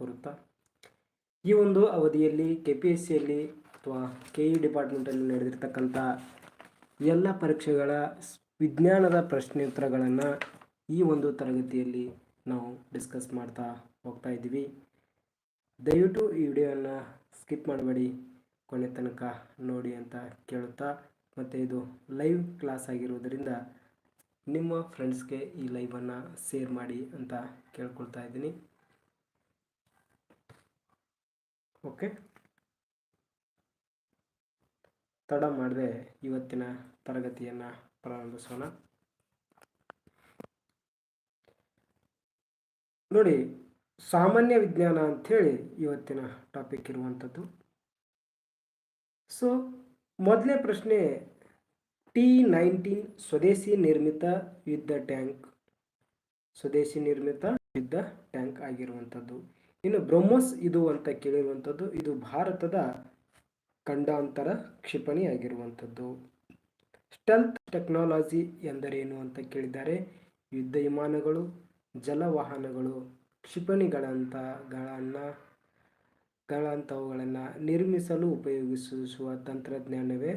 ಬರುತ್ತಾ? ಈ ಒಂದು ಅವಧಿಯಲ್ಲಿ ಕೆ ಪಿ ಎಸ್ ಸಿಯಲ್ಲಿ ಅಥವಾ ಕೆ ಇ ಡಿಪಾರ್ಟ್ಮೆಂಟಲ್ಲಿ ನಡೆದಿರ್ತಕ್ಕಂಥ ಎಲ್ಲ ಪರೀಕ್ಷೆಗಳ ವಿಜ್ಞಾನದ ಪ್ರಶ್ನೋತ್ತರಗಳನ್ನು ಈ ಒಂದು ತರಗತಿಯಲ್ಲಿ ನಾವು ಡಿಸ್ಕಸ್ ಮಾಡ್ತಾ ಹೋಗ್ತಾ ಇದ್ದೀವಿ. ದಯವಿಟ್ಟು ಈ ವಿಡಿಯೋವನ್ನು ಸ್ಕಿಪ್ ಮಾಡಬೇಡಿ. ಕೊನೆ ತನಕ ನೋಡಿ ಅಂತ ಕೇಳುತ್ತಾ, ಮತ್ತು ಇದು ಲೈವ್ ಕ್ಲಾಸ್ ಆಗಿರುವುದರಿಂದ ನಿಮ್ಮ ಫ್ರೆಂಡ್ಸ್ಗೆ ಈ ಲೈವನ್ನು ಶೇರ್ ಮಾಡಿ ಅಂತ ಕೇಳ್ಕೊಳ್ತಾ ಇದ್ದೀನಿ. ಓಕೆ. ತಡ ಮಾಡದೆ ಇವತ್ತಿನ ತರಗತಿಯನ್ನು ಪ್ರಾರಂಭಿಸೋಣ. ನೋಡಿ, ಸಾಮಾನ್ಯ ವಿಜ್ಞಾನ ಅಂಥೇಳಿ ಇವತ್ತಿನ ಟಾಪಿಕ್ ಇರುವಂಥದ್ದು. ಸೊ ಮೊದಲನೇ ಪ್ರಶ್ನೆ ಟಿ ನೈನ್ಟೀನ್ ಸ್ವದೇಶಿ ನಿರ್ಮಿತ ಯುದ್ಧ ಟ್ಯಾಂಕ್, ಸ್ವದೇಶಿ ನಿರ್ಮಿತ ಯುದ್ಧ ಟ್ಯಾಂಕ್ ಆಗಿರುವಂಥದ್ದು. ಇನ್ನು ಬ್ರಹ್ಮೋಸ್ ಇದು ಅಂತ ಕೇಳಿರುವಂಥದ್ದು, ಇದು ಭಾರತದ ಖಂಡಾಂತರ ಕ್ಷಿಪಣಿ ಆಗಿರುವಂಥದ್ದು ಸ್ಟೆಲ್ತ್ ಟೆಕ್ನಾಲಜಿ ಎಂದರೇನು ಅಂತ ಕೇಳಿದ್ದಾರೆ ಯುದ್ಧ ವಿಮಾನಗಳು, ಜಲವಾಹನಗಳು ಕ್ಷಿಪಣಿಗಳಂತಗಳನ್ನು ಗಳಂಥವುಗಳನ್ನು ನಿರ್ಮಿಸಲು ಉಪಯೋಗಿಸುವ ತಂತ್ರಜ್ಞಾನವೇ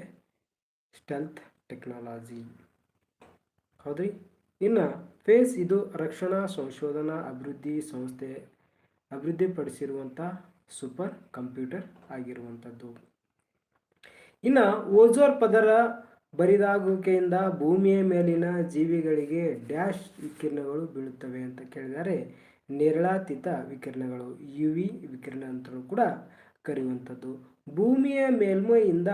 ಸ್ಟೆಲ್ತ್ ಟೆಕ್ನಾಲಜಿ. ಹೌದ್ರಿ? ಇನ್ನು ಫೇಸ್ ಇದು ರಕ್ಷಣಾ ಸಂಶೋಧನಾ ಅಭಿವೃದ್ಧಿ ಸಂಸ್ಥೆ ಅಭಿವೃದ್ಧಿಪಡಿಸಿರುವಂಥ ಸೂಪರ್ ಕಂಪ್ಯೂಟರ್ ಆಗಿರುವಂಥದ್ದು. ಇನ್ನು ಓಜೋನ್ ಪದರ ಬರಿದಾಗುವಿಕೆಯಿಂದ ಭೂಮಿಯ ಮೇಲಿನ ಜೀವಿಗಳಿಗೆ ಡ್ಯಾಶ್ ವಿಕಿರಣಗಳು ಬೀಳುತ್ತವೆ ಅಂತ ಕೇಳಿದರೆ ನೇರಳಾತೀತ ವಿಕಿರಣಗಳು ಯು ವಿ ವಿಕಿರಣ ಅಂತಲೂ ಕೂಡ ಕರೆಯುವಂಥದ್ದು. ಭೂಮಿಯ ಮೇಲ್ಮೈಯಿಂದ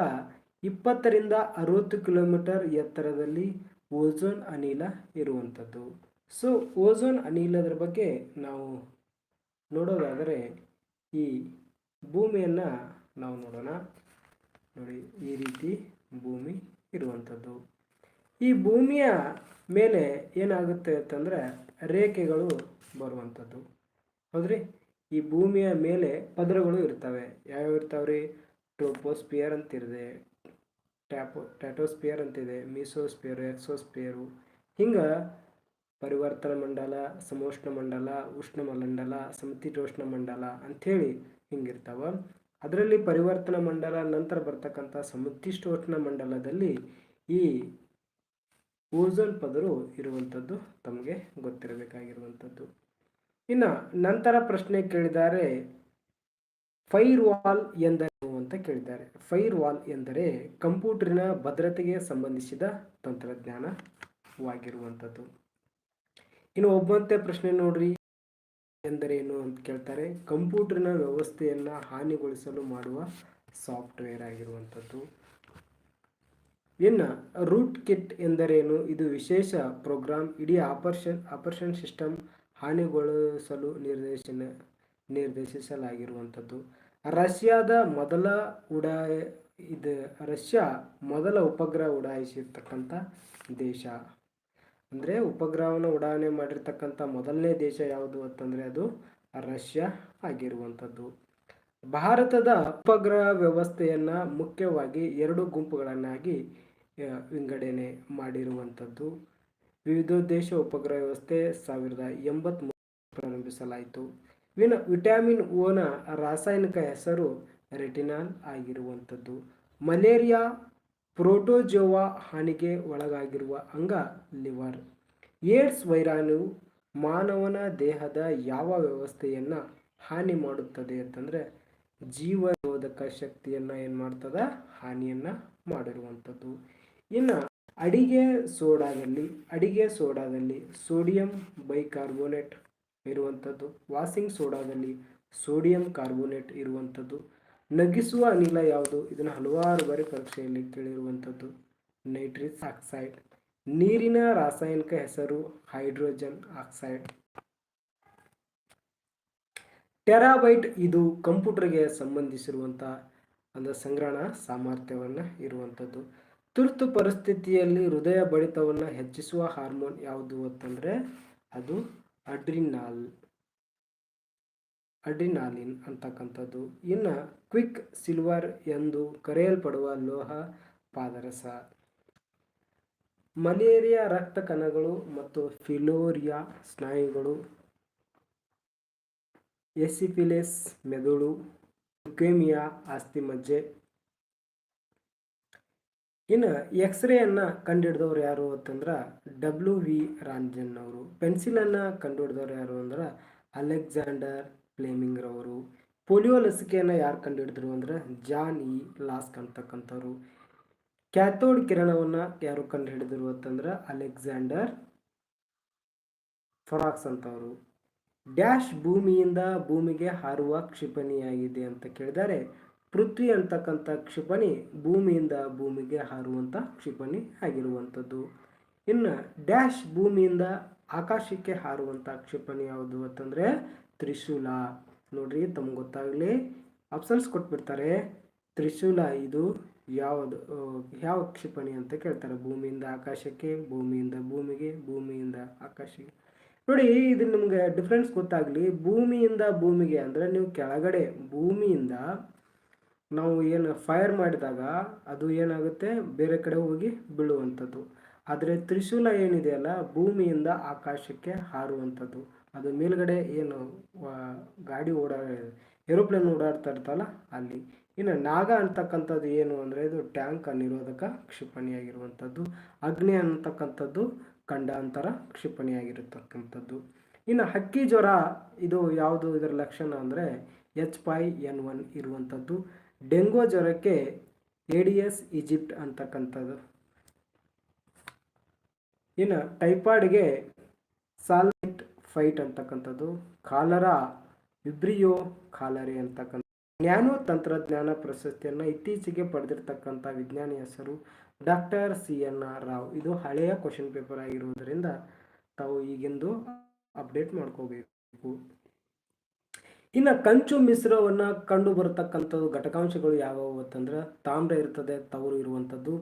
ಇಪ್ಪತ್ತರಿಂದ ಅರವತ್ತು ಕಿಲೋಮೀಟರ್ ಎತ್ತರದಲ್ಲಿ ಓಝೋನ್ ಅನಿಲ ಇರುವಂಥದ್ದು. ಸೊ ಓಝೋನ್ ಅನಿಲದ ಬಗ್ಗೆ ನಾವು ನೋಡೋದಾದರೆ ಈ ಭೂಮಿಯನ್ನು ನಾವು ನೋಡೋಣ. ನೋಡಿ, ಈ ರೀತಿ ಭೂಮಿ ಇರುವಂಥದ್ದು. ಈ ಭೂಮಿಯ ಮೇಲೆ ಏನಾಗುತ್ತೆ ಅಂತಂದರೆ ರೇಖೆಗಳು ಬರುವಂಥದ್ದು. ಹೌದ್ರಿ? ಈ ಭೂಮಿಯ ಮೇಲೆ ಪದರಗಳು ಇರ್ತವೆ. ಯಾವ್ಯಾವ ಇರ್ತಾವ್ರಿ? ಟ್ರೋಪೋಸ್ಪಿಯರ್ ಅಂತಿದೆ, ಟ್ಯಾಪೋ ಟ್ಯಾಟೋಸ್ಪಿಯರ್ ಅಂತಿದೆ, ಮೀಸೋಸ್ಪಿಯರು, ಎಕ್ಸೋಸ್ಪಿಯರು. ಹಿಂಗೆ ಪರಿವರ್ತನ ಮಂಡಲ, ಸಮೋಷ್ಣ ಮಂಡಲ, ಉಷ್ಣ ಮಂಡಲ ಸಮತೀಟೋಷ್ಣ ಮಂಡಲ ಅಂಥೇಳಿ ಹಿಂಗಿರ್ತಾವ. ಅದರಲ್ಲಿ ಪರಿವರ್ತನ ಮಂಡಲ, ನಂತರ ಬರ್ತಕ್ಕಂಥ ಸಮತಿಷ್ಟೋಷ್ಣ ಮಂಡಲದಲ್ಲಿ ಈ ಓಝೋನ್ ಪದರು ಇರುವಂಥದ್ದು ತಮಗೆ ಗೊತ್ತಿರಬೇಕಾಗಿರುವಂಥದ್ದು. ಇನ್ನು ನಂತರ ಪ್ರಶ್ನೆ ಕೇಳಿದ್ದಾರೆ ಫೈರ್ ವಾಲ್ ಎಂದರೇನು ಅಂತ ಕೇಳಿದ್ದಾರೆ. ಫೈರ್ ವಾಲ್ ಎಂದರೆ ಕಂಪ್ಯೂಟರಿನ ಭದ್ರತೆಗೆ ಸಂಬಂಧಿಸಿದ ತಂತ್ರಜ್ಞಾನವಾಗಿರುವಂಥದ್ದು. ಇನ್ನು ಒಬ್ಬಂತೆ ಪ್ರಶ್ನೆ ನೋಡ್ರಿ. ಎಂದರೇನು ಅಂತ ಕೇಳ್ತಾರೆ. ಕಂಪ್ಯೂಟರ್ನ ವ್ಯವಸ್ಥೆಯನ್ನು ಹಾನಿಗೊಳಿಸಲು ಮಾಡುವ ಸಾಫ್ಟ್ವೇರ್ ಆಗಿರುವಂಥದ್ದು. ಇನ್ನು ರೂಟ್ ಕಿಟ್ ಎಂದರೇನು? ಇದು ವಿಶೇಷ ಪ್ರೋಗ್ರಾಮ್ ಇಡೀ ಆಪರೇಷನ್ ಆಪರೇಷನ್ ಸಿಸ್ಟಮ್ ಹಾನಿಗೊಳಿಸಲು ನಿರ್ದೇಶನ, ನಿರ್ದೇಶಿಸಲಾಗಿರುವಂಥದ್ದು. ರಷ್ಯಾದ ಮೊದಲ ಉಡಾಯ, ಇದು ರಷ್ಯಾ ಮೊದಲ ಉಪಗ್ರಹ ಉಡಾಯಿಸಿರ್ತಕ್ಕಂಥ ದೇಶ. ಅಂದರೆ ಉಪಗ್ರಹವನ್ನು ಉಡಾವಣೆ ಮಾಡಿರ್ತಕ್ಕಂಥ ಮೊದಲನೇ ದೇಶ ಯಾವುದು ಅಂತಂದರೆ ಅದು ರಷ್ಯಾ ಆಗಿರುವಂಥದ್ದು. ಭಾರತದ ಉಪಗ್ರಹ ವ್ಯವಸ್ಥೆಯನ್ನು ಮುಖ್ಯವಾಗಿ ಎರಡು ಗುಂಪುಗಳನ್ನಾಗಿ ವಿಂಗಡಣೆ ಮಾಡಿರುವಂಥದ್ದು. ದೇಶ ಉಪಗ್ರಹ ವ್ಯವಸ್ಥೆ ಸಾವಿರದ ಎಂಬತ್ತ್ಮೂರು ಪ್ರಾರಂಭಿಸಲಾಯಿತು. ವಿನ, ವಿಟಮಿನ್ ಓನ ರಾಸಾಯನಿಕ ಹೆಸರು ರೆಟಿನಾಲ್ ಆಗಿರುವಂಥದ್ದು. ಮಲೇರಿಯಾ ಪ್ರೋಟೋಜೋವಾ ಹಾನಿಗೆ ಒಳಗಾಗಿರುವ ಅಂಗ ಲಿವರ್. ಏಡ್ಸ್ ವೈರಾಣು ಮಾನವನ ದೇಹದ ಯಾವ ವ್ಯವಸ್ಥೆಯನ್ನು ಹಾನಿ ಮಾಡುತ್ತದೆ ಅಂತಂದರೆ ಜೀವರೋಧಕ ಶಕ್ತಿಯನ್ನು ಏನು ಮಾಡ್ತದ? ಹಾನಿಯನ್ನು ಮಾಡಿರುವಂಥದ್ದು. ಇನ್ನು ಅಡಿಗೆ ಸೋಡಾದಲ್ಲಿ ಅಡಿಗೆ ಸೋಡಾದಲ್ಲಿ ಸೋಡಿಯಂ ಬೈಕಾರ್ಬೋನೇಟ್ ಇರುವಂಥದ್ದು. ವಾಷಿಂಗ್ ಸೋಡಾದಲ್ಲಿ ಸೋಡಿಯಂ ಕಾರ್ಬೋನೇಟ್ ಇರುವಂಥದ್ದು. ನಗಿಸುವ ಅನಿಲ ಯಾವುದು? ಇದನ್ನು ಹಲವಾರು ಬಾರಿ ಪರೀಕ್ಷೆಯಲ್ಲಿ ಕೇಳಿರುವಂಥದ್ದು. Nitric oxide. ನೀರಿನ ರಾಸಾಯನಿಕ ಹೆಸರು ಹೈಡ್ರೋಜನ್ ಆಕ್ಸೈಡ್. ಟೆರಾಬೈಟ್ ಇದು ಕಂಪ್ಯೂಟರ್ಗೆ ಸಂಬಂಧಿಸಿರುವಂಥ ಒಂದು ಸಂಗ್ರಹಣ ಸಾಮರ್ಥ್ಯವನ್ನು ಇರುವಂಥದ್ದು. ತುರ್ತು ಪರಿಸ್ಥಿತಿಯಲ್ಲಿ ಹೃದಯ ಬಡಿತವನ್ನು ಹೆಚ್ಚಿಸುವ ಹಾರ್ಮೋನ್ ಯಾವುದು ಅಂತಂದರೆ ಅದು ಅಡ್ರಿನಾಲ್. ಅಡ್ರಿನಾಲಿನ್ ಅಂತಕ್ಕಂಥದ್ದು. ಇನ್ನು ಕ್ವಿಕ್ ಸಿಲ್ವರ್ ಎಂದು ಕರೆಯಲ್ಪಡುವ ಲೋಹ ಪಾದರಸ. ಮಲೇರಿಯಾ ರಕ್ತ ಕಣಗಳು ಮತ್ತು ಫಿಲೋರಿಯಾ ಸ್ನಾಯುಗಳು. ಎಸಿಪಿಲೆಸ್ ಮೆದುಳು. ಲ್ಯುಕೇಮಿಯಾ ಆಸ್ತಿ ಮಜ್ಜೆ. ಇನ್ನು ಎಕ್ಸ್ರೇಯನ್ನು ಕಂಡುಹಿಡಿದವ್ರು ಯಾರು ಅಂತಂದ್ರೆ ಡಬ್ಲ್ಯೂ ವಿ ರಾಂಜನ್ ಅವರು. ಪೆನ್ಸಿಲನ್ನು ಕಂಡುಹಿಡಿದವ್ರು ಯಾರು ಅಂದ್ರೆ ಅಲೆಕ್ಸಾಂಡರ್ ಫ್ಲೇಮಿಂಗ್ ರವರು ಪೋಲಿಯೋ ಲಸಿಕೆಯನ್ನು ಯಾರು ಕಂಡುಹಿಡಿದ್ರು ಅಂದ್ರೆ ಜಾನ್ ಇ. ಲಾಸ್ಕ್ ಅಂತಕ್ಕಂಥವ್ರು. ಕ್ಯಾಥೋಡ್ ಕಿರಣವನ್ನು ಯಾರು ಕಂಡುಹಿಡಿದ್ರು ಅಂತಂದ್ರೆ ಅಲೆಕ್ಸಾಂಡರ್ ಫರಾಕ್ಸ್ ಅಂತವರು. ಡ್ಯಾಶ್ ಭೂಮಿಯಿಂದ ಭೂಮಿಗೆ ಹಾರುವ ಕ್ಷಿಪಣಿಯಾಗಿದೆ ಅಂತ ಕೇಳಿದರೆ. ಪೃಥ್ವಿ ಅಂತಕ್ಕಂಥ ಕ್ಷಿಪಣಿ ಭೂಮಿಯಿಂದ ಭೂಮಿಗೆ ಹಾರುವಂಥ ಕ್ಷಿಪಣಿ ಆಗಿರುವಂಥದ್ದು. ಇನ್ನು ಡ್ಯಾಶ್ ಭೂಮಿಯಿಂದ ಆಕಾಶಕ್ಕೆ ಹಾರುವಂಥ ಕ್ಷಿಪಣಿ ಯಾವುದು ಅಂತಂದರೆ ತ್ರಿಶೂಲ. ನೋಡ್ರಿ, ತಮ್ಗೆ ಗೊತ್ತಾಗಲಿ. ಆಪ್ಷನ್ಸ್ ಕೊಟ್ಬಿಡ್ತಾರೆ. ತ್ರಿಶೂಲ ಇದು ಯಾವುದು ಯಾವ ಕ್ಷಿಪಣಿ ಅಂತ ಕೇಳ್ತಾರೆ. ಭೂಮಿಯಿಂದ ಆಕಾಶಕ್ಕೆ, ಭೂಮಿಯಿಂದ ಭೂಮಿಗೆ, ಭೂಮಿಯಿಂದ ಆಕಾಶಕ್ಕೆ. ನೋಡಿ, ಇದು ನಿಮಗೆ ಡಿಫ್ರೆನ್ಸ್ ಗೊತ್ತಾಗಲಿ. ಭೂಮಿಯಿಂದ ಭೂಮಿಗೆ ಅಂದರೆ ನೀವು ಕೆಳಗಡೆ ಭೂಮಿಯಿಂದ ನಾವು ಏನು ಫೈರ್ ಮಾಡಿದಾಗ ಅದು ಏನಾಗುತ್ತೆ? ಬೇರೆ ಕಡೆ ಹೋಗಿ ಬೀಳುವಂಥದ್ದು. ಆದರೆ ತ್ರಿಶೂಲ ಏನಿದೆಯಲ್ಲ ಭೂಮಿಯಿಂದ ಆಕಾಶಕ್ಕೆ ಹಾರುವಂಥದ್ದು. ಅದು ಮೇಲ್ಗಡೆ ಏನು ಗಾಡಿ ಓಡಾ, ಏರೋಪ್ಲೇನ್ ಓಡಾಡ್ತಾ ಇರ್ತಲ್ಲ ಅಲ್ಲಿ. ಇನ್ನು ನಾಗ ಅಂತಕ್ಕಂಥದ್ದು ಏನು ಅಂದರೆ ಇದು ಟ್ಯಾಂಕ್ ನಿರೋಧಕ ಕ್ಷಿಪಣಿಯಾಗಿರುವಂಥದ್ದು, ಅಗ್ನಿ ಅಂತಕ್ಕಂಥದ್ದು ಖಂಡಾಂತರ ಕ್ಷಿಪಣಿಯಾಗಿರತಕ್ಕಂಥದ್ದು. ಇನ್ನು ಹಕ್ಕಿ ಜ್ವರ, ಇದು ಯಾವುದು ಇದರ ಲಕ್ಷಣ ಅಂದರೆ ಎಚ್ ಪೈ ಎನ್ ಒನ್ ಇರುವಂಥದ್ದು. ಡೆಂಗೋ ಜ್ವರಕ್ಕೆ ಏಡಿಯಸ್ ಈಜಿಪ್ಟ್ ಅಂತಕ್ಕಂಥದ್ದು. ಇನ್ನು ಟೈಫಾಯ್ಡ್ಗೆ ಸಾಲ್ಟ್ ಫೈಟ್ ಅಂತಕ್ಕಂಥದ್ದು. ಕಾಲರ ವಿಬ್ರಿಯೋ ಕಾಲರೆ ಅಂತಕ್ಕಂಥ ಜ್ಞಾನೋ ತಂತ್ರಜ್ಞಾನ ಪ್ರಶಸ್ತಿಯನ್ನು ಇತ್ತೀಚೆಗೆ ಪಡೆದಿರ್ತಕ್ಕಂಥ ವಿಜ್ಞಾನಿ ಹೆಸರು doctor C N R Rao. ಇದು ಹಳೆಯ ಕ್ವಶನ್ ಪೇಪರ್ ಆಗಿರುವುದರಿಂದ ತಾವು ಈಗೆಂದು ಅಪ್ಡೇಟ್ ಮಾಡ್ಕೋಬೇಕು. ಇನ್ನು ಕಂಚು ಮಿಶ್ರವನ್ನು ಕಂಡು ಬರತಕ್ಕಂಥದ್ದು ಘಟಕಾಂಶಗಳು ಯಾವುವು ಅಂತಂದ್ರೆ ತಾಮ್ರ ಇರ್ತದೆ ತವರು ಇರುವಂಥದ್ದು,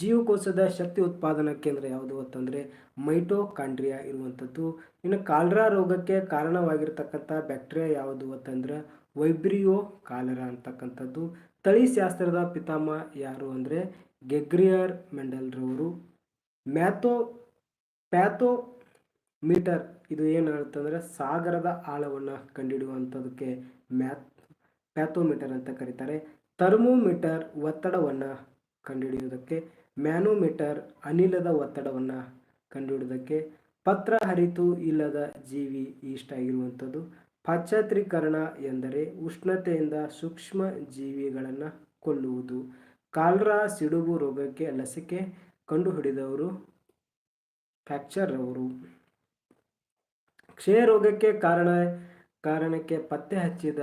ಜೀವಕೋಶದ ಶಕ್ತಿ ಉತ್ಪಾದನಾ ಕೇಂದ್ರ ಯಾವುದು ಅಂತಂದರೆ ಮೈಟೋಕಾಂಡ್ರಿಯಾ ಇರುವಂಥದ್ದು. ಇನ್ನು ಕಾಲ್ರಾ ರೋಗಕ್ಕೆ ಕಾರಣವಾಗಿರ್ತಕ್ಕಂಥ ಬ್ಯಾಕ್ಟೀರಿಯಾ ಯಾವುದು ಅಂತಂದ್ರೆ ವೈಬ್ರಿಯೋ ಕಾಲರಾ ಅಂತಕ್ಕಂಥದ್ದು. ತಳಿಶಾಸ್ತ್ರದ ಪಿತಾಮಹ ಯಾರು ಅಂದರೆ ಗೆಗ್ರಿಯರ್ ಮೆಂಡಲ್ರವರು. ಮ್ಯಾಥೋ, ಪ್ಯಾಥೋ ಮೀಟರ್ ಇದು ಏನು ಅಂತಂದರೆ ಸಾಗರದ ಆಳವನ್ನು ಕಂಡುಹಿಡಿಯುವಂಥದಕ್ಕೆ ಮ್ಯಾಥ್, ಪ್ಯಾಥೋಮೀಟರ್ ಅಂತ ಕರೀತಾರೆ. ಥರ್ಮೋಮೀಟರ್ ಒತ್ತಡವನ್ನು ಕಂಡುಹಿಡಿಯುವುದಕ್ಕೆ, ಮ್ಯಾನೋಮೀಟರ್ ಅನಿಲದ ಒತ್ತಡವನ್ನು ಕಂಡುಹಿಡಿಯೋದಕ್ಕೆ ಪತ್ರ ಹರಿತು ಇಲ್ಲದ ಜೀವಿ ಇಷ್ಟ ಆಗಿರುವಂಥದ್ದು. ಪಾಶ್ಚಾತ್ರೀಕರಣ ಎಂದರೆ ಉಷ್ಣತೆಯಿಂದ ಸೂಕ್ಷ್ಮ ಜೀವಿಗಳನ್ನು ಕೊಲ್ಲುವುದು. ಕಾಲ್ರಾ ಸಿಡುಬು ರೋಗಕ್ಕೆ ಲಸಿಕೆ ಕಂಡುಹಿಡಿದವರು ಫ್ಯಾಕ್ಚರ್ ಅವರು ಕ್ಷಯ ರೋಗಕ್ಕೆ ಕಾರಣ, ಕಾರಣಕ್ಕೆ ಪತ್ತೆ ಹಚ್ಚಿದ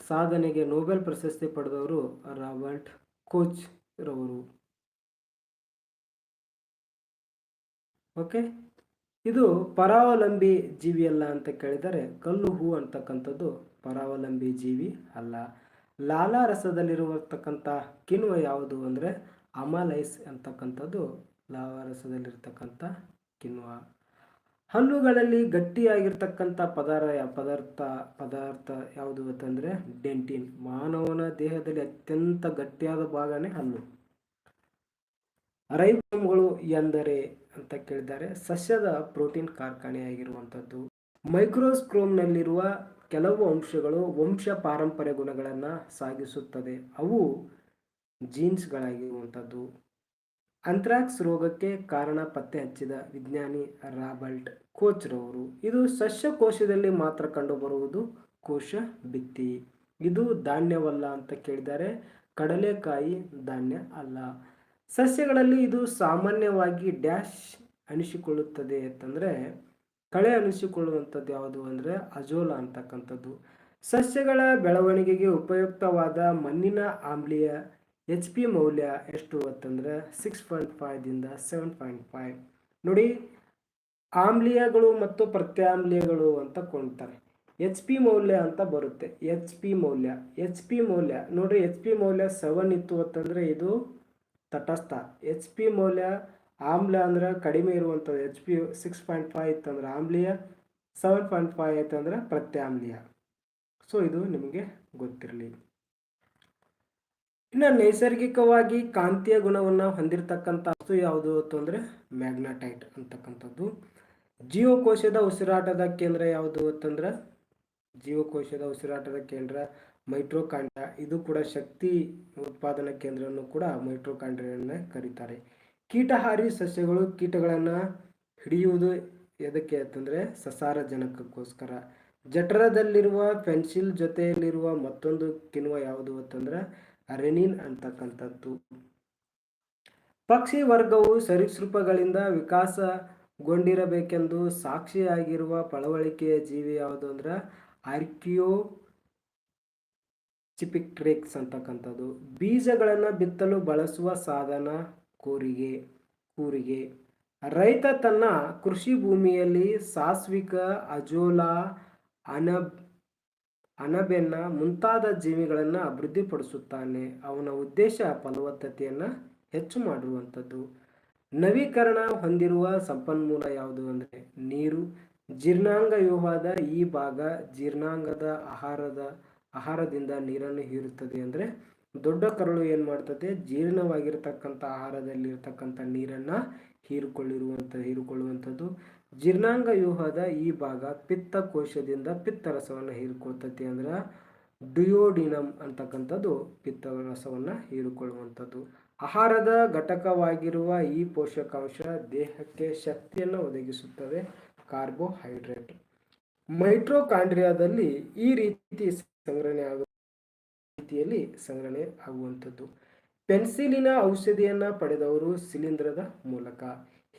ಸಾಧನೆಗೆ ನೊಬೆಲ್ ಪ್ರಶಸ್ತಿ ಪಡೆದವರು ರಾಬರ್ಟ್ ಕೋಚ್ ರವರು. ಓಕೆ, ಇದು ಪರಾವಲಂಬಿ ಜೀವಿ ಅಲ್ಲ ಅಂತ ಕೇಳಿದರೆ ಕಲ್ಲು, ಹೂ ಅಂತಕ್ಕಂಥದ್ದು ಪರಾವಲಂಬಿ ಜೀವಿ ಅಲ್ಲ. ಲಾಲಾ ರಸದಲ್ಲಿರುವತಕ್ಕಂಥ ಕಿಣ್ವ ಯಾವುದು ಅಂದರೆ ಅಮಲೈಸ್ ಅಂತಕ್ಕಂಥದ್ದು ಲಾಲಾ ರಸದಲ್ಲಿರ್ತಕ್ಕಂಥ ಕಿಣ್ವ. ಹಲ್ಲುಗಳಲ್ಲಿ ಗಟ್ಟಿಯಾಗಿರ್ತಕ್ಕಂಥ ಪದಾರ್ಥ ಪದಾರ್ಥ ಪದಾರ್ಥ ಯಾವುದು ಅಂತಂದರೆ ಡೆಂಟಿನ್. ಮಾನವನ ದೇಹದಲ್ಲಿ ಅತ್ಯಂತ ಗಟ್ಟಿಯಾದ ಭಾಗನೇ ಹಲ್ಲು ರೈಬೋಮ್ಗಳು ಎಂದರೆ ಅಂತ ಕೇಳಿದ್ದಾರೆ. ಸಸ್ಯದ ಪ್ರೋಟೀನ್ ಕಾರ್ಖಾನೆಯಾಗಿರುವಂಥದ್ದು. ಮೈಕ್ರೋಸ್ಕ್ರೋಮ್ನಲ್ಲಿರುವ ಕೆಲವು ಅಂಶಗಳು ವಂಶ ಪಾರಂಪರ್ಯ ಗುಣಗಳನ್ನು ಸಾಗಿಸುತ್ತದೆ. ಅವು ಜೀನ್ಸ್ಗಳಾಗಿರುವಂಥದ್ದು. ಅಂಥ್ರಾಕ್ಸ್ ರೋಗಕ್ಕೆ ಕಾರಣ ಪತ್ತೆ ಹಚ್ಚಿದ ವಿಜ್ಞಾನಿ ರಾಬರ್ಟ್ ಕೋಚ್ರವರು, ಇದು ಸಸ್ಯಕೋಶದಲ್ಲಿ ಮಾತ್ರ ಕಂಡುಬರುವುದು ಕೋಶ ಭಿತ್ತಿ ಇದು ಧಾನ್ಯವಲ್ಲ ಅಂತ ಕೇಳಿದರೆ ಕಡಲೆಕಾಯಿ ಧಾನ್ಯ ಅಲ್ಲ. ಸಸ್ಯಗಳಲ್ಲಿ ಇದು ಸಾಮಾನ್ಯವಾಗಿ ಡ್ಯಾಶ್ ಅನಿಸಿಕೊಳ್ಳುತ್ತದೆ ಅಂತಂದರೆ, ಕಳೆ ಅನಿಸಿಕೊಳ್ಳುವಂಥದ್ದು ಯಾವುದು ಅಂದರೆ ಅಜೋಲ ಅಂತಕ್ಕಂಥದ್ದು. ಸಸ್ಯಗಳ ಬೆಳವಣಿಗೆಗೆ ಉಪಯುಕ್ತವಾದ ಮಣ್ಣಿನ ಆಮ್ಲೀಯ ಎಚ್ ಪಿ ಮೌಲ್ಯ ಎಷ್ಟು ಅಂತಂದ್ರೆ ಸಿಕ್ಸ್ ಪಾಯಿಂಟ್ ಫೈವ್ದಿಂದ ಸೆವೆನ್ ಪಾಯಿಂಟ್ ಫೈವ್ ನೋಡಿ, ಆಮ್ಲೀಯಗಳು ಮತ್ತು ಪ್ರತ್ಯಾಮ್ಲೀಯಗಳು ಅಂತ ಕೊಂಡ್ತಾರೆ. ಎಚ್ ಪಿ ಮೌಲ್ಯ ಅಂತ ಬರುತ್ತೆ. ಎಚ್ ಪಿ ಮೌಲ್ಯ. ಎಚ್ ಪಿ ಮೌಲ್ಯ. ನೋಡಿ ಎಚ್ ಪಿ ಮೌಲ್ಯ ಸೆವೆನ್ ಇತ್ತು ಅಂತಂದರೆ ಇದು ತಟಸ್ಥ. ಎಚ್ ಪಿ ಮೌಲ್ಯ ಆಮ್ಲ ಅಂದ್ರೆ ಕಡಿಮೆ ಇರುವಂಥದ್ದು. H P six point five ಇತ್ತಂದ್ರೆ ಆಮ್ಲೀಯ ಸೆವೆನ್ ಪಾಯಿಂಟ್ ಫೈವ್ ಐತಂದ್ರೆ ಪ್ರತ್ಯಾಮ್ಲೀಯ. ಸೊ ಇದು ನಿಮಗೆ ಗೊತ್ತಿರಲಿ. ಇನ್ನು ನೈಸರ್ಗಿಕವಾಗಿ ಕಾಂತೀಯ ಗುಣವನ್ನು ಹೊಂದಿರತಕ್ಕಂಥ ವಸ್ತು ಯಾವುದು ಅಂತಂದರೆ ಮ್ಯಾಗ್ನಟೈಟ್ ಅಂತಕ್ಕಂಥದ್ದು. ಜೀವಕೋಶದ ಉಸಿರಾಟದ ಕೇಂದ್ರ ಯಾವುದು ಅಂತಂದ್ರೆ ಜೀವಕೋಶದ ಉಸಿರಾಟದ ಕೇಂದ್ರ ಮೈಟ್ರೋಕಾಂಡ್ರಿಯಾ. ಇದು ಕೂಡ ಶಕ್ತಿ ಉತ್ಪಾದನಾ ಕೇಂದ್ರವನ್ನು ಕೂಡ ಮೈಟ್ರೋಕಾಂಡ್ರಿಯನ್ನ ಕರೀತಾರೆ. ಕೀಟಹಾರಿ ಸಸ್ಯಗಳು ಕೀಟಗಳನ್ನು ಹಿಡಿಯುವುದು ಎದಕ್ಕೆ ಅಂತಂದರೆ ಸಸಾರಜನಕಕ್ಕೋಸ್ಕರ. ಜಠರದಲ್ಲಿರುವ ಪೆನ್ಸಿಲ್ ಜೊತೆಯಲ್ಲಿರುವ ಮತ್ತೊಂದು ಕಿಣ್ವ ಯಾವುದು ಅಂತಂದ್ರೆ ರೆನಿನ್ ಅಂತಕ್ಕಂಥದ್ದು. ಪಕ್ಷಿ ವರ್ಗವು ಸರೀಸೃಪಗಳಿಂದ ವಿಕಾಸಗೊಂಡಿರಬೇಕೆಂದು ಸಾಕ್ಷಿಯಾಗಿರುವ ಪಳವಳಿಕೆಯ ಜೀವಿ ಯಾವುದು ಅಂದ್ರೆ ಆರ್ಕಿಯೋ ಚಿಪಿಕ್ಟ್ರಿಕ್ಸ್ ಅಂತಕ್ಕಂಥದ್ದು. ಬೀಜಗಳನ್ನು ಬಿತ್ತಲು ಬಳಸುವ ಸಾಧನ ಕೂರಿಗೆ ಕೂರಿಗೆ. ರೈತ ತನ್ನ ಕೃಷಿ ಭೂಮಿಯಲ್ಲಿ ಸಾಸ್ವಿಕ ಅಜೋಲಾ, ಅನಬ್ ಅನಬೆನ್ನ ಮುಂತಾದ ಜೀವಿಗಳನ್ನು ಅಭಿವೃದ್ಧಿಪಡಿಸುತ್ತಾನೆ. ಅವನ ಉದ್ದೇಶ ಫಲವತ್ತತೆಯನ್ನು ಹೆಚ್ಚು ಮಾಡುವಂಥದ್ದು ನವೀಕರಣ ಹೊಂದಿರುವ ಸಂಪನ್ಮೂಲ ಯಾವುದು ಅಂದರೆ ನೀರು. ಜೀರ್ಣಾಂಗ ವ್ಯೂಹದ ಈ ಭಾಗ ಜೀರ್ಣಾಂಗದ ಆಹಾರದ, ಆಹಾರದಿಂದ ನೀರನ್ನು ಹೀರುತ್ತದೆ ಅಂದರೆ ದೊಡ್ಡ ಕರಳು ಏನು ಮಾಡ್ತದೆ? ಜೀರ್ಣವಾಗಿರ್ತಕ್ಕಂಥ ಆಹಾರದಲ್ಲಿರ್ತಕ್ಕಂಥ ನೀರನ್ನು ಹೀರಿಕೊಳ್ಳಿರುವಂಥ, ಹೀರಿಕೊಳ್ಳುವಂಥದ್ದು. ಜೀರ್ಣಾಂಗ ವ್ಯೂಹದ ಈ ಭಾಗ ಪಿತ್ತ ಕೋಶದಿಂದ ಪಿತ್ತರಸವನ್ನು ಹೀರಿಕೊಳ್ತತಿ ಅಂದ್ರೆ ಡಿಯೋಡಿನಮ್ ಅಂತಕ್ಕಂಥದ್ದು ಪಿತ್ತರಸವನ್ನು ಹೀರಿಕೊಳ್ಳುವಂಥದ್ದು. ಆಹಾರದ ಘಟಕವಾಗಿರುವ ಈ ಪೋಷಕಾಂಶ ದೇಹಕ್ಕೆ ಶಕ್ತಿಯನ್ನು ಒದಗಿಸುತ್ತದೆ ಕಾರ್ಬೋಹೈಡ್ರೇಟ್. ಮೈಟ್ರೋಕಾಂಡ್ರಿಯಾದಲ್ಲಿ ಈ ರೀತಿ ಸಂಗ್ರಹಣೆ ಆಗುವ ರೀತಿಯಲ್ಲಿ ಸಂಗ್ರಹಣೆ ಆಗುವಂಥದ್ದು. ಪೆನ್ಸಿಲಿನ ಔಷಧಿಯನ್ನು ಪಡೆದವರು ಶಿಲೀಂಧ್ರದ ಮೂಲಕ.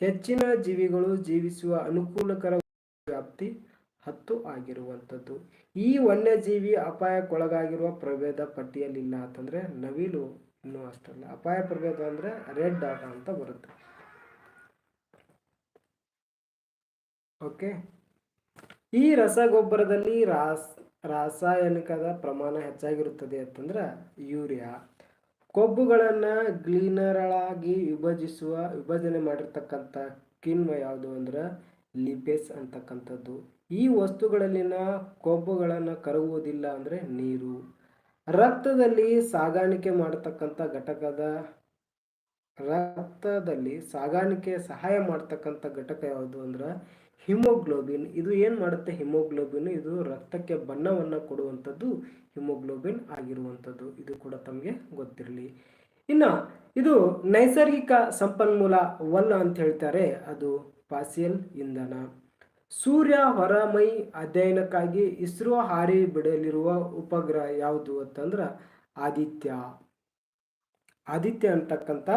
ಹೆಚ್ಚಿನ ಜೀವಿಗಳು ಜೀವಿಸುವ ಅನುಕೂಲಕರ ವ್ಯಾಪ್ತಿ ಹತ್ತು ಆಗಿರುವಂಥದ್ದು. ಈ ವನ್ಯಜೀವಿ ಅಪಾಯಕ್ಕೊಳಗಾಗಿರುವ ಪ್ರಭೇದ ಪಟ್ಟಿಯಲ್ಲಿಲ್ಲ ಅಂತಂದರೆ ನವಿಲು ಇನ್ನೂ ಅಷ್ಟಲ್ಲ. ಅಪಾಯ ಪ್ರಭೇದ ಅಂದರೆ ರೆಡ್ ಡಾಟ ಅಂತ ಬರುತ್ತೆ. ಓಕೆ ಈ ರಸಗೊಬ್ಬರದಲ್ಲಿ ರಾಸ್ ರಾಸಾಯನಿಕದ ಪ್ರಮಾಣ ಹೆಚ್ಚಾಗಿರುತ್ತದೆ ಅಂತಂದ್ರೆ ಯೂರಿಯಾ. ಕೊಬ್ಬುಗಳನ್ನು ಗ್ಲೀನರಳಾಗಿ ವಿಭಜಿಸುವ, ವಿಭಜನೆ ಮಾಡಿರ್ತಕ್ಕಂಥ ಕಿಣ್ವ ಯಾವುದು ಅಂದ್ರೆ ಲಿಪೇಸ್ ಅಂತಕ್ಕಂಥದ್ದು. ಈ ವಸ್ತುಗಳಲ್ಲಿನ ಕೊಬ್ಬುಗಳನ್ನು ಕರಗುವುದಿಲ್ಲ ಅಂದರೆ ನೀರು. ರಕ್ತದಲ್ಲಿ ಸಾಗಾಣಿಕೆ ಮಾಡತಕ್ಕಂಥ ಘಟಕದ, ರಕ್ತದಲ್ಲಿ ಸಾಗಾಣಿಕೆ ಸಹಾಯ ಮಾಡ್ತಕ್ಕಂಥ ಘಟಕ ಯಾವುದು ಅಂದ್ರೆ ಹಿಮೋಗ್ಲೋಬಿನ್. ಇದು ಏನು ಮಾಡುತ್ತೆ? ಹಿಮೋಗ್ಲೋಬಿನ್ ಇದು ರಕ್ತಕ್ಕೆ ಬಣ್ಣವನ್ನು ಕೊಡುವಂಥದ್ದು ಹಿಮೋಗ್ಲೋಬಿನ್ ಆಗಿರುವಂಥದ್ದು. ಇದು ಕೂಡ ತಮಗೆ ಗೊತ್ತಿರಲಿ. ಇನ್ನು ಇದು ನೈಸರ್ಗಿಕ ಸಂಪನ್ಮೂಲವಲ್ಲ ಅಂತ ಹೇಳ್ತಾರೆ. ಅದು ಫಾಸಿಯಲ್ ಇಂಧನ. ಸೂರ್ಯ, ಹೊರಮೈ ಅಧ್ಯಯನಕ್ಕಾಗಿ ಇಸ್ರೋ ಹಾರಿ ಬಿಡಲಿರುವ ಉಪಗ್ರಹ ಯಾವುದು ಅಂತಂದ್ರೆ ಆದಿತ್ಯ. ಆದಿತ್ಯ ಅಂತಕ್ಕಂಥ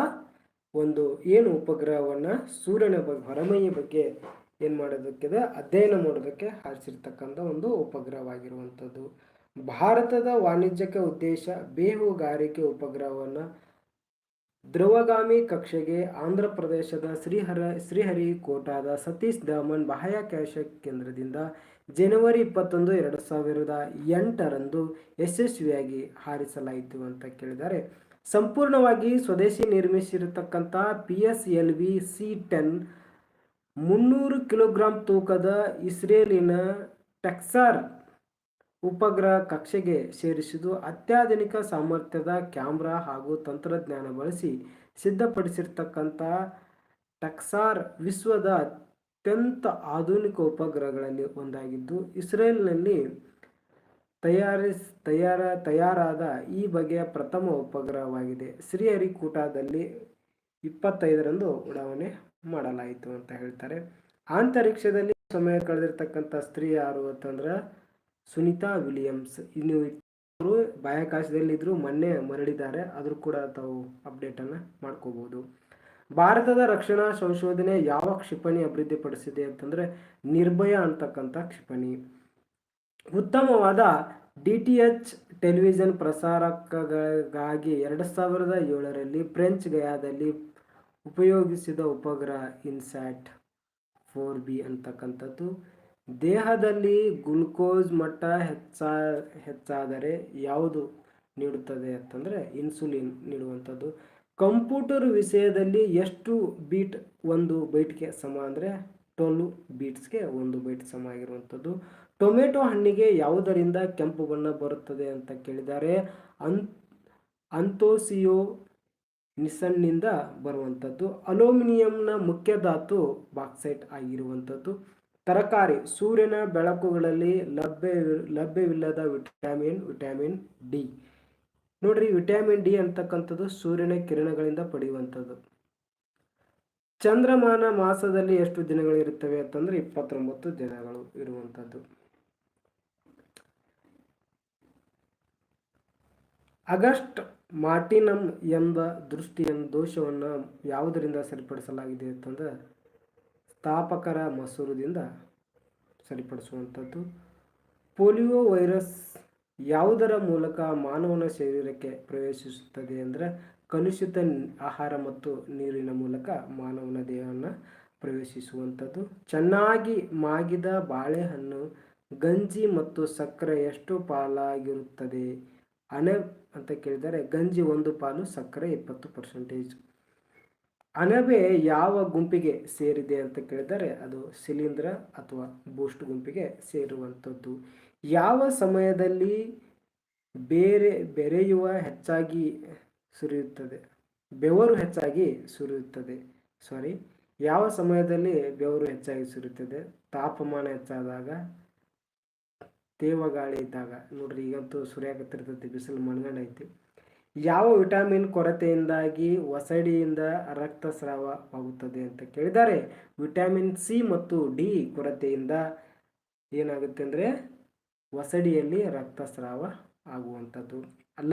ಒಂದು ಏನು ಉಪಗ್ರಹವನ್ನು ಸೂರ್ಯನ ಬಗ್ಗೆ ಹೊರಮೈಯ ಬಗ್ಗೆ ಏನು ಮಾಡೋದಕ್ಕಿದೆ? ಅಧ್ಯಯನ ಮಾಡೋದಕ್ಕೆ ಹಾರಿಸಿರ್ತಕ್ಕಂಥ ಒಂದು ಉಪಗ್ರಹವಾಗಿರುವಂಥದ್ದು. ಭಾರತದ ವಾಣಿಜ್ಯಕ ಉದ್ದೇಶ ಬೇಹುಗಾರಿಕೆ ಉಪಗ್ರಹವನ್ನು ಧ್ರುವಗಾಮಿ ಕಕ್ಷೆಗೆ ಆಂಧ್ರ ಪ್ರದೇಶದ ಶ್ರೀಹರ, ಶ್ರೀಹರಿಕೋಟಾದ ಸತೀಶ್ ಧವನ್ ಬಾಹ್ಯಾಕಾಶ ಕೇಂದ್ರದಿಂದ ಜನವರಿ ಇಪ್ಪತ್ತೊಂದು, ಎರಡು ಸಾವಿರದ ಎಂಟರಂದು ಯಶಸ್ವಿಯಾಗಿ ಹಾರಿಸಲಾಯಿತು ಅಂತ ಕೇಳಿದ್ದಾರೆ. ಸಂಪೂರ್ಣವಾಗಿ ಸ್ವದೇಶಿ ನಿರ್ಮಿಸಿರತಕ್ಕಂಥ P S L V C ten ಮುನ್ನೂರು ಕಿಲೋಗ್ರಾಂ ತೂಕದ ಇಸ್ರೇಲಿನ ಟೆಕ್ಸಾರ್ ಉಪಗ್ರಹ ಕಕ್ಷೆಗೆ ಸೇರಿಸಿದ್ದು ಅತ್ಯಾಧುನಿಕ ಸಾಮರ್ಥ್ಯದ ಕ್ಯಾಮ್ರಾ ಹಾಗೂ ತಂತ್ರಜ್ಞಾನ ಬಳಸಿ ಸಿದ್ಧಪಡಿಸಿರ್ತಕ್ಕಂಥ ಟೆಕ್ಸಾರ್ ವಿಶ್ವದ ಅತ್ಯಂತ ಆಧುನಿಕ ಉಪಗ್ರಹಗಳಲ್ಲಿ ಒಂದಾಗಿದ್ದು, ಇಸ್ರೇಲ್ನಲ್ಲಿ ತಯಾರಿಸ್ ತಯಾರ, ತಯಾರಾದ ಈ ಬಗೆಯ ಪ್ರಥಮ ಉಪಗ್ರಹವಾಗಿದೆ. ಶ್ರೀಹರಿಕೂಟದಲ್ಲಿ ಇಪ್ಪತ್ತೈದರಂದು ಉಡಾವಣೆ ಮಾಡಲಾಯಿತು ಅಂತ ಹೇಳ್ತಾರೆ. ಅಂತರಿಕ್ಷದಲ್ಲಿ ಸಮಯ ಕಳೆದಿರ್ತಕ್ಕಂಥ ಸ್ತ್ರೀ ಯಾರು ಅಂತಂದ್ರೆ ಸುನಿತಾ ವಿಲಿಯಮ್ಸ್. ಇನ್ನು ಅವರು ಬಾಹ್ಯಾಕಾಶದಲ್ಲಿದ್ದರು ಮೊನ್ನೆ ಮರಳಿದ್ದಾರೆ. ಆದರೂ ಕೂಡ ತಾವು ಅಪ್ಡೇಟನ್ನು ಮಾಡ್ಕೋಬೋದು. ಭಾರತದ ರಕ್ಷಣಾ ಸಂಶೋಧನೆ ಯಾವ ಕ್ಷಿಪಣಿ ಅಭಿವೃದ್ಧಿಪಡಿಸಿದೆ ಅಂತಂದರೆ ನಿರ್ಭಯ ಅಂತಕ್ಕಂಥ ಕ್ಷಿಪಣಿ. ಉತ್ತಮವಾದ ಡಿ ಟಿ ಎಚ್ ಟೆಲಿವಿಷನ್ ಪ್ರಸಾರಕಗಳಿಗಾಗಿ ಎರಡು ಸಾವಿರದ ಏಳರಲ್ಲಿ ಫ್ರೆಂಚ್ ಗಯಾದಲ್ಲಿ ಉಪಯೋಗಿಸಿದ ಉಪಗ್ರಹ ಇನ್ಸ್ಯಾಟ್ ಫೋರ್ ಬಿ ಅಂತಕ್ಕಂಥದ್ದು. ದೇಹದಲ್ಲಿ ಗ್ಲುಕೋಸ್ ಮಟ್ಟ ಹೆಚ್ಚಾ, ಹೆಚ್ಚಾದರೆ ಯಾವುದು ನೀಡುತ್ತದೆ ಅಂತಂದರೆ ಇನ್ಸುಲಿನ್ ನೀಡುವಂಥದ್ದು. ಕಂಪ್ಯೂಟರ್ ವಿಷಯದಲ್ಲಿ ಎಷ್ಟು ಬೀಟ್ ಒಂದು ಬೈಟ್ಗೆ ಸಮ ಅಂದರೆ ಟೊಲ್ಲು ಬೀಟ್ಸ್ಗೆ ಒಂದು ಬೈಟ್ ಸಮ ಆಗಿರುವಂಥದ್ದು. ಟೊಮೆಟೊ ಹಣ್ಣಿಗೆ ಯಾವುದರಿಂದ ಕೆಂಪು ಬಣ್ಣ ಬರುತ್ತದೆ ಅಂತ ಕೇಳಿದ್ದಾರೆ ಅನ್ ಅಂತೋಸಿಯೋ ನಿಸನ್ನಿಂದ ಬರುವಂಥದ್ದು. ಅಲೂಮಿನಿಯಂನ ಮುಖ್ಯ ಧಾತು ಬಾಕ್ಸೈಟ್ ಆಗಿರುವಂಥದ್ದು. ತರಕಾರಿ, ಸೂರ್ಯನ ಬೆಳಕುಗಳಲ್ಲಿ ಲಭ್ಯ, ಲಭ್ಯವಿಲ್ಲದ ವಿಟಮಿನ್ ವಿಟಮಿನ್ ಡಿ. ನೋಡ್ರಿ, ವಿಟಮಿನ್ ಡಿ ಅಂತಕ್ಕಂಥದ್ದು ಸೂರ್ಯನ ಕಿರಣಗಳಿಂದ ಪಡೆಯುವಂಥದ್ದು. ಚಂದ್ರಮಾನ ಮಾಸದಲ್ಲಿ ಎಷ್ಟು ದಿನಗಳು ಇರುತ್ತವೆ ಅಂತಂದ್ರೆ ಇಪ್ಪತ್ತೊಂಬತ್ತು ದಿನಗಳು ಇರುವಂಥದ್ದು. ಆಗಸ್ಟ್ ಮಾರ್ಟಿನಮ್ ಎಂಬ ದೃಷ್ಟಿಯನ್ನು ದೋಷವನ್ನು ಯಾವುದರಿಂದ ಸರಿಪಡಿಸಲಾಗಿದೆ ಅಂತಂದ್ರೆ ಸ್ಥಾಪಕರ ಮಸೂರದಿಂದ ಸರಿಪಡಿಸುವಂಥದ್ದು. ಪೋಲಿಯೋ ವೈರಸ್ ಯಾವುದರ ಮೂಲಕ ಮಾನವನ ಶರೀರಕ್ಕೆ ಪ್ರವೇಶಿಸುತ್ತದೆ ಅಂದರೆ ಕಲುಷಿತ ಆಹಾರ ಮತ್ತು ನೀರಿನ ಮೂಲಕ ಮಾನವನ ದೇಹವನ್ನು ಪ್ರವೇಶಿಸುವಂಥದ್ದು. ಚೆನ್ನಾಗಿ ಮಾಗಿದ ಬಾಳೆಹಣ್ಣು ಗಂಜಿ ಮತ್ತು ಸಕ್ಕರೆ ಎಷ್ಟು ಪಾಲಾಗಿರುತ್ತದೆ. ಅನೆ ಅಂತ ಕೇಳಿದರೆ ಗಂಜಿ ಒಂದು ಪಾಲು, ಸಕ್ಕರೆ ಇಪ್ಪತ್ತು ಪರ್ಸೆಂಟೇಜ್ ಅಣಬೆ ಯಾವ ಗುಂಪಿಗೆ ಸೇರಿದೆ ಅಂತ ಕೇಳಿದರೆ ಅದು ಶಿಲೀಂಧ್ರ ಅಥವಾ ಬೂಸ್ಟ್ ಗುಂಪಿಗೆ ಸೇರುವಂಥದ್ದು. ಯಾವ ಸಮಯದಲ್ಲಿ ಬೇರೆ, ಬೆರೆಯುವ ಹೆಚ್ಚಾಗಿ ಸುರಿಯುತ್ತದೆ? ಬೆವರು ಹೆಚ್ಚಾಗಿ ಸುರಿಯುತ್ತದೆ. ಸಾರಿ ಯಾವ ಸಮಯದಲ್ಲಿ ಬೆವರು ಹೆಚ್ಚಾಗಿ ಸುರಿಯುತ್ತದೆ? ತಾಪಮಾನ ಹೆಚ್ಚಾದಾಗ ತೇವಗಾಳಿ ಇದ್ದಾಗ, ನೋಡ್ರಿ ಈಗಂತೂ ಸುರಿಯಾಕತ್ತಿರ್ತೈತಿ ಬಿಸಿಲು ಮಣ್ಗಂಡೈತಿ ಯಾವ ವಿಟಮಿನ್ ಕೊರತೆಯಿಂದಾಗಿ ಒಸಡಿಯಿಂದ ರಕ್ತಸ್ರಾವವಾಗುತ್ತದೆ ಅಂತ ಕೇಳಿದ್ದಾರೆ ವಿಟಮಿನ್ ಸಿ ಮತ್ತು ಡಿ ಕೊರತೆಯಿಂದ ಏನಾಗುತ್ತೆ ಅಂದರೆ ಒಸಡಿಯಲ್ಲಿ ರಕ್ತಸ್ರಾವ ಆಗುವಂಥದ್ದು.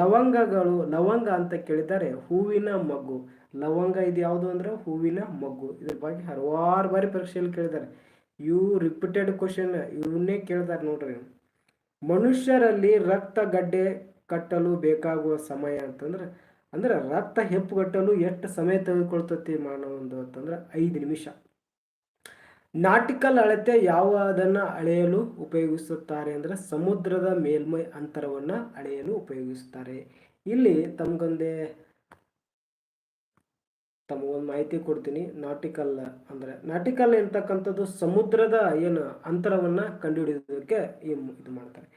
ಲವಂಗಗಳು, ಲವಂಗ ಅಂತ ಕೇಳಿದ್ದಾರೆ ಹೂವಿನ ಮಗ್ಗು. ಲವಂಗ ಇದು ಯಾವುದು ಅಂದರೆ ಹೂವಿನ ಮಗ್ಗು. ಇದ್ರ ಬಗ್ಗೆ ಹಲವಾರು ಬಾರಿ ಪರೀಕ್ಷೆಯಲ್ಲಿ ಕೇಳಿದ್ದಾರೆ. ಇವು ರಿಪೀಟೆಡ್ ಕ್ವಶನ್ ಇವನ್ನೇ ಕೇಳಿದ್ದಾರೆ ನೋಡ್ರಿ. ಮನುಷ್ಯರಲ್ಲಿ ರಕ್ತ ಗಡ್ಡೆ ಕಟ್ಟಲು ಬೇಕಾಗುವ ಸಮಯ ಅಂತಂದ್ರೆ, ಅಂದ್ರೆ ರಕ್ತ ಹೆಪ್ಪುಗಟ್ಟಲು ಎಷ್ಟು ಸಮಯ ತೆಗೆದುಕೊಳ್ತತಿ ಮಾನವೊಂದು ಅಂತಂದ್ರೆ ಐದು ನಿಮಿಷ. ನಾಟಿಕಲ್ ಅಳತೆ ಯಾವುದನ್ನು ಅಳೆಯಲು ಉಪಯೋಗಿಸುತ್ತಾರೆ ಅಂದರೆ ಸಮುದ್ರದ ಮೇಲ್ಮೈ ಅಂತರವನ್ನು ಅಳೆಯಲು ಉಪಯೋಗಿಸುತ್ತಾರೆ. ಇಲ್ಲಿ ತಮಗೊಂದೇ ತಮಗೊಂದು ಮಾಹಿತಿ ಕೊಡ್ತೀನಿ. ನಾಟಿಕಲ್ ಅಂದರೆ ನಾಟಿಕಲ್ ಇರ್ತಕ್ಕಂಥದ್ದು ಸಮುದ್ರದ ಏನು ಅಂತರವನ್ನು ಕಂಡುಹಿಡಿಯೋದಕ್ಕೆ ಇದು ಮಾಡ್ತಾರೆ.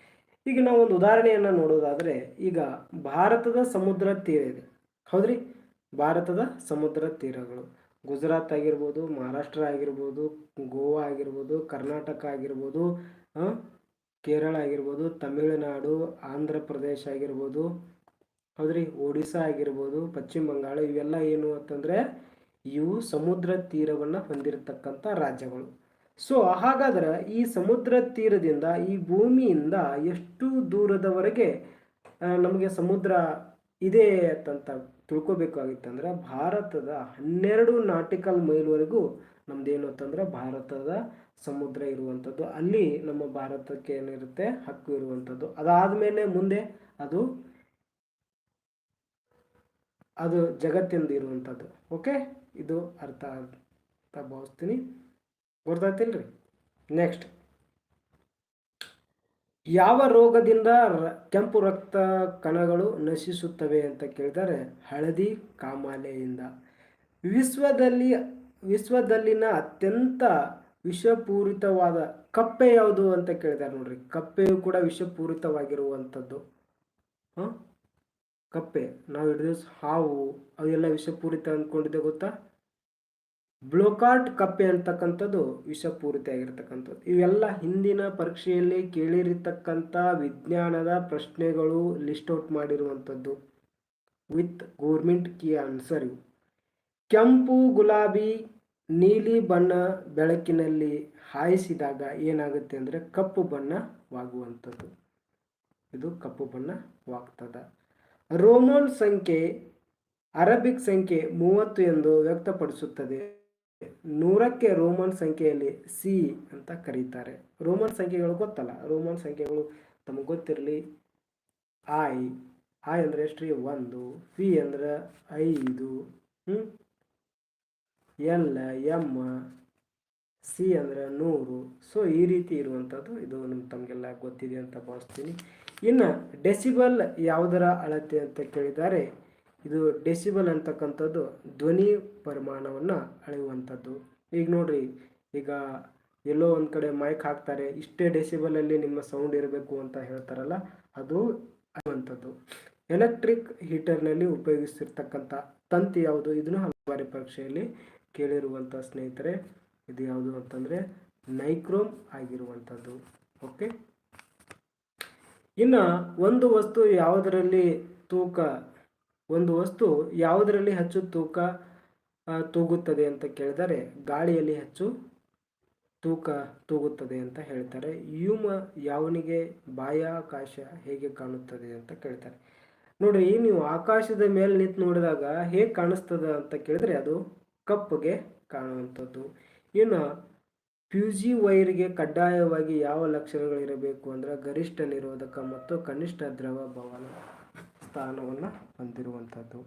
ಈಗ ನಾವು ಒಂದು ಉದಾಹರಣೆಯನ್ನು ನೋಡೋದಾದರೆ ಈಗ ಭಾರತದ ಸಮುದ್ರ ತೀರ ಇದೆ. ಹೌದ್ರಿ? ಭಾರತದ ಸಮುದ್ರ ತೀರಗಳು. ಗುಜರಾತ್ ಆಗಿರ್ಬೋದು, ಮಹಾರಾಷ್ಟ್ರ ಆಗಿರ್ಬೋದು, ಗೋವಾ ಆಗಿರ್ಬೋದು, ಕರ್ನಾಟಕ ಆಗಿರ್ಬೋದು ಕೇರಳ ಆಗಿರ್ಬೋದು, ತಮಿಳುನಾಡು, ಆಂಧ್ರ ಪ್ರದೇಶ ಆಗಿರ್ಬೋದು ಹೌದ್ರಿ, ಒಡಿಸ್ಸಾ ಆಗಿರ್ಬೋದು, ಪಶ್ಚಿಮ ಬಂಗಾಳ ಇವೆಲ್ಲ ಏನು ಅಂತಂದರೆ ಇವು ಸಮುದ್ರ ತೀರವನ್ನು ಹೊಂದಿರತಕ್ಕಂಥ ರಾಜ್ಯಗಳು. ಸೊ ಹಾಗಾದ್ರೆ ಈ ಸಮುದ್ರ ತೀರದಿಂದ, ಈ ಭೂಮಿಯಿಂದ ಎಷ್ಟು ದೂರದವರೆಗೆ ನಮಗೆ ಸಮುದ್ರ ಇದೆ ಅಂತ ತಿಳ್ಕೊಬೇಕಾಗಿತ್ತಂದ್ರೆ ಭಾರತದ ಹನ್ನೆರಡು ನಾಟಿಕಲ್ ಮೈಲ್ವರೆಗೂ ನಮ್ದೇನು ಅಂತಂದ್ರೆ ಭಾರತದ ಸಮುದ್ರ ಇರುವಂಥದ್ದು. ಅಲ್ಲಿ ನಮ್ಮ ಭಾರತಕ್ಕೆ ಏನಿರುತ್ತೆ, ಹಕ್ಕು ಇರುವಂಥದ್ದು. ಅದಾದಮೇಲೆ ಮುಂದೆ ಅದು ಅದು ಜಗತ್ತಿಂದ ಇರುವಂಥದ್ದು. ಓಕೆ? ಇದು ಅರ್ಥ ಅಂತ ಭಾವಿಸ್ತೀನಿ. ಗೊತ್ತಾಯ್ತಿಲ್ರಿ? ನೆಕ್ಸ್ಟ್ ಯಾವ ರೋಗದಿಂದ ಕೆಂಪು ರಕ್ತ ಕಣಗಳು ನಶಿಸುತ್ತವೆ ಅಂತ ಕೇಳಿದರೆ ಹಳದಿ ಕಾಮಾಲೆಯಿಂದ. ವಿಶ್ವದಲ್ಲಿ, ವಿಶ್ವದಲ್ಲಿನ ಅತ್ಯಂತ ವಿಷಪೂರಿತವಾದ ಕಪ್ಪೆ ಯಾವುದು ಅಂತ ಕೇಳಿದ್ದಾರೆ ನೋಡ್ರಿ. ಕಪ್ಪೆಯು ಕೂಡ ವಿಷಪೂರಿತವಾಗಿರುವಂಥದ್ದು. ಹಾಂ? ಕಪ್ಪೆ, ನಾವು ಹಿಡಿದ ಹಾವು, ಅವೆಲ್ಲ ವಿಷಪೂರಿತ ಅಂದ್ಕೊಂಡಿದ್ದೆ ಗೊತ್ತಾ? ಬ್ಲೋಕಾರ್ಟ್ ಕಪ್ಪೆ ಅಂತಕ್ಕಂಥದ್ದು ವಿಷಪೂರಿತ ಆಗಿರ್ತಕ್ಕಂಥದ್ದು. ಇವೆಲ್ಲ ಹಿಂದಿನ ಪರೀಕ್ಷೆಯಲ್ಲಿ ಕೇಳಿರತಕ್ಕಂಥ ವಿಜ್ಞಾನದ ಪ್ರಶ್ನೆಗಳು ಲಿಸ್ಟ್ ಔಟ್ ಮಾಡಿರುವಂಥದ್ದು. ವಿತ್ ಗೋರ್ಮೆಂಟ್ ಕೀ ಆನ್ಸರ್ ಇವು ಕೆಂಪು, ಗುಲಾಬಿ, ನೀಲಿ ಬಣ್ಣ ಬೆಳಕಿನಲ್ಲಿ ಹಾಯಿಸಿದಾಗ ಏನಾಗುತ್ತೆ ಅಂದರೆ ಕಪ್ಪು ಬಣ್ಣವಾಗುವಂಥದ್ದು. ಇದು ಕಪ್ಪು ಬಣ್ಣವಾಗ್ತದ. ರೋಮನ್ ಸಂಖ್ಯೆ, ಅರಬಿಕ್ ಸಂಖ್ಯೆ ಮೂವತ್ತು ಎಂದು ವ್ಯಕ್ತಪಡಿಸುತ್ತದೆ. ನೂರಕ್ಕೆ ರೋಮನ್ ಸಂಖ್ಯೆಯಲ್ಲಿ ಸಿ ಅಂತ ಕರೀತಾರೆ. ರೋಮನ್ ಸಂಖ್ಯೆಗಳು ಗೊತ್ತಲ್ಲ. ರೋಮನ್ ಸಂಖ್ಯೆಗಳು ತಮಗೆ ಗೊತ್ತಿರಲಿ. ಐ ಐ ಅಂದರೆ ಎಷ್ಟು ಒಂದು. ವಿ ಅಂದ್ರೆ ಐದು. ಹ್ಞೂ ಎಲ್ ಎಂ ಸಿ ಅಂದರೆ ನೂರು. ಸೊ ಈ ರೀತಿ ಇರುವಂಥದ್ದು ಇದು ನಮ್ಮ ತಮಗೆಲ್ಲ ಗೊತ್ತಿದೆ ಅಂತ ಭಾವಿಸ್ತೀನಿ. ಇನ್ನು ಡೆಸಿಬಲ್ ಯಾವುದರ ಅಳತೆ ಅಂತ ಕೇಳಿದ್ದಾರೆ ಇದು ಡೆಸಿಬಲ್ ಅಂತಕ್ಕಂಥದ್ದು ಧ್ವನಿ ಪರಿಮಾಣವನ್ನು ಅಳೆಯುವಂಥದ್ದು. ಈಗ ನೋಡ್ರಿ, ಈಗ ಎಲ್ಲೋ ಒಂದು ಕಡೆ ಮೈಕ್ ಹಾಕ್ತಾರೆ, ಇಷ್ಟೇ ಡೆಸಿಬಲಲ್ಲಿ ನಿಮ್ಮ ಸೌಂಡ್ ಇರಬೇಕು ಅಂತ ಹೇಳ್ತಾರಲ್ಲ, ಅದು ಅಳೆಯುವಂಥದ್ದು. ಎಲೆಕ್ಟ್ರಿಕ್ ಹೀಟರ್ನಲ್ಲಿ ಉಪಯೋಗಿಸಿರ್ತಕ್ಕಂಥ ತಂತಿ ಯಾವುದು, ಇದನ್ನು ಹಲವಾರು ಪರೀಕ್ಷೆಯಲ್ಲಿ ಕೇಳಿರುವಂಥ ಸ್ನೇಹಿತರೆ, ಇದು ಯಾವುದು ಅಂತಂದರೆ ನೈಕ್ರೋಮ್ ಆಗಿರುವಂಥದ್ದು. ಓಕೆ ಇನ್ನು ಒಂದು ವಸ್ತು ಯಾವುದರಲ್ಲಿ ತೂಕ, ಒಂದು ವಸ್ತು ಯಾವುದರಲ್ಲಿ ಹೆಚ್ಚು ತೂಕ ತೂಗುತ್ತದೆ ಅಂತ ಕೇಳಿದರೆ ಗಾಳಿಯಲ್ಲಿ ಹೆಚ್ಚು ತೂಕ ತೂಗುತ್ತದೆ ಅಂತ ಹೇಳ್ತಾರೆ. ಹ್ಯೂಮ ಯಾವನಿಗೆ, ಬಾಹ್ಯಾಕಾಶ ಹೇಗೆ ಕಾಣುತ್ತದೆ ಅಂತ ಕೇಳ್ತಾರೆ. ನೋಡ್ರಿ ನೀವು ಆಕಾಶದ ಮೇಲೆ ನಿಂತು ನೋಡಿದಾಗ ಹೇಗೆ ಕಾಣಿಸ್ತದ ಅಂತ ಕೇಳಿದ್ರೆ ಅದು ಕಪ್ಪಗೆ ಕಾಣುವಂಥದ್ದು. ಇನ್ನು ಫ್ಯೂಜಿ ವೈರ್ಗೆ ಕಡ್ಡಾಯವಾಗಿ ಯಾವ ಲಕ್ಷಣಗಳಿರಬೇಕು ಅಂದ್ರೆ ಗರಿಷ್ಠ ನಿರೋಧಕ ಮತ್ತು ಕನಿಷ್ಠ ದ್ರವ ಭವನ ಸ್ಥಾನವನ್ನು ಹೊಂದಿರುವಂಥದ್ದು